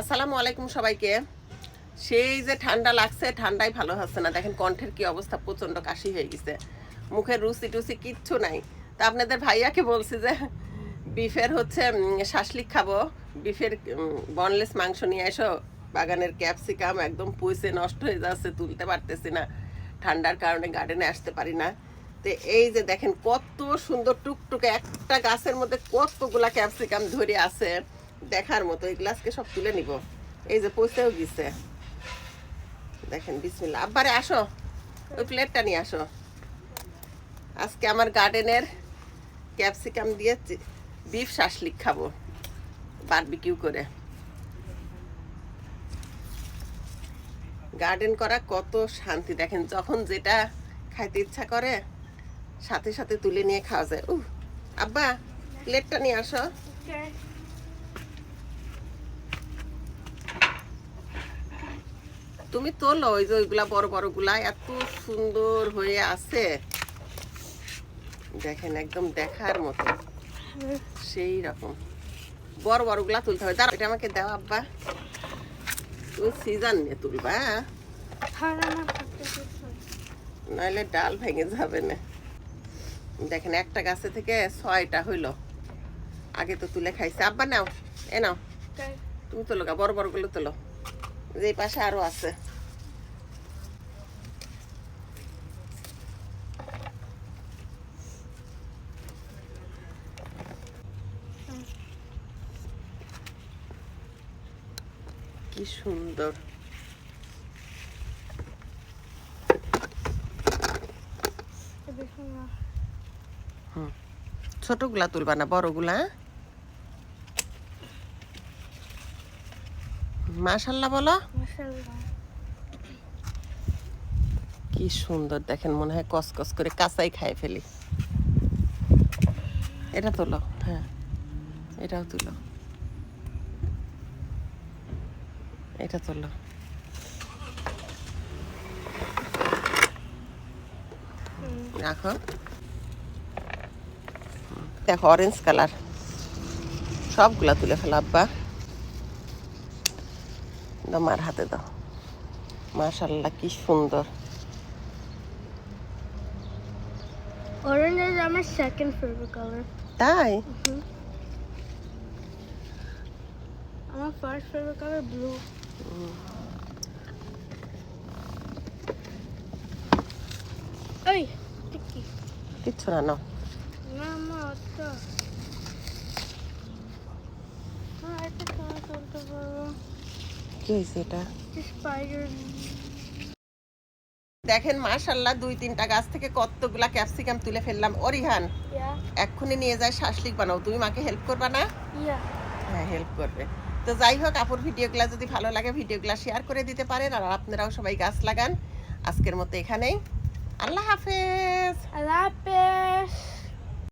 আসসালামু আলাইকুম সবাইকে। সেই যে ঠান্ডা লাগছে, ঠান্ডাই ভালো হচ্ছে না। দেখেন কণ্ঠের কি অবস্থা প্রচণ্ড কাশি হয়ে গেছে। মুখের রুচি টুচি কিচ্ছু নাই। তা আপনাদের ভাইয়াকে বলছি যে, বিফের হচ্ছে শাসলিক খাব। বিফের বনলেস মাংস নিয়ে এসো। বাগানের ক্যাপসিকাম একদম পুইসে নষ্ট হয়ে যাচ্ছে, তুলতে পারতেছি না। ঠান্ডার কারণে গার্ডেনে আসতে পারি না। তো এই যে দেখেন কত সুন্দর টুকটুকে একটা গাছের মধ্যে কতগুলা ক্যাপসিকাম ধরে আছে। দেখার মতো, এই গ্লাসকে সব তুলে নিব। এই যে পৌঁছেও গেছে। দেখেন বিসমিল্লা আব্বারে আসো, ওই প্লেটটা নিয়ে আসো। আজকে আমার গার্ডেনের ক্যাপসিকাম দিয়ে বিফ শাসলিক খাব, বারবিকিউ করে। গার্ডেন করা কত শান্তি। দেখেন, যখন যেটা খাইতে ইচ্ছা করে, সাথে সাথে তুলে নিয়ে খাওয়া যায়। উহ, আব্বা, প্লেটটা নিয়ে আসো। তুমি তোলো ওই যে ওইগুলা বড় বড়গুলা এত সুন্দর হয়ে আছে। দেখেন একদম দেখার মতো। সেই রকম। বড় বড়গুলা তুলতে হবে। দাঁড়া এটা আমাকে দাও আব্বা। তুমি সিজন নিয়ে তুলবা হ্যাঁ? নাহলে ডাল ভেঙে যাবে না। দেখেন একটা গাছে থেকে ছয়টা হইল। আগে তো তুলে খাইছে। আব্বা নাও এ নাও। তুমি তোলো গা বড় বড়গুলো তোলো। যে পাশে আরও আছে। কি সুন্দর। ছোটগুলা তুলবা না বড়গুলা হ্যাঁ? মাশাল্লাহ বলো। কি সুন্দর দেখেন, মনে হয় কসকস করে কাঁচাই খাই ফেলি। এটা তোলো হ্যাঁ এটাও তুলো। এটা তোলো রাখো দেখো অরেঞ্জ কালার সবগুলা তুলে ফেলো আব্বা। মার হাতে দাও। মার্শাল্লাহ কি সুন্দর। তাই? আমার ফার্স্ট ফেভারিট কালার ব্লু কিচ্ছু না নাও কি হয়েছে এটা দেখেন মাশাল্লাহ দুই তিনটা গাছ থেকে কতগুলা ক্যাপসিকাম তুলে ফেললাম। অরিহান এক্ষুনি নিয়ে যায় শাসলিক বানাও। তুমি মাকে হেল্প করবা না? হ্যাঁ হেল্প করবে। তো যাই হোক, আপুর ভিডিওগুলো যদি ভালো লাগে ভিডিওগুলো শেয়ার করে দিতে পারেন আর আপনারাও সবাই গাছ লাগান। আজকের মতো এখানেই। আল্লাহ হাফেজ। আল্লাহ this.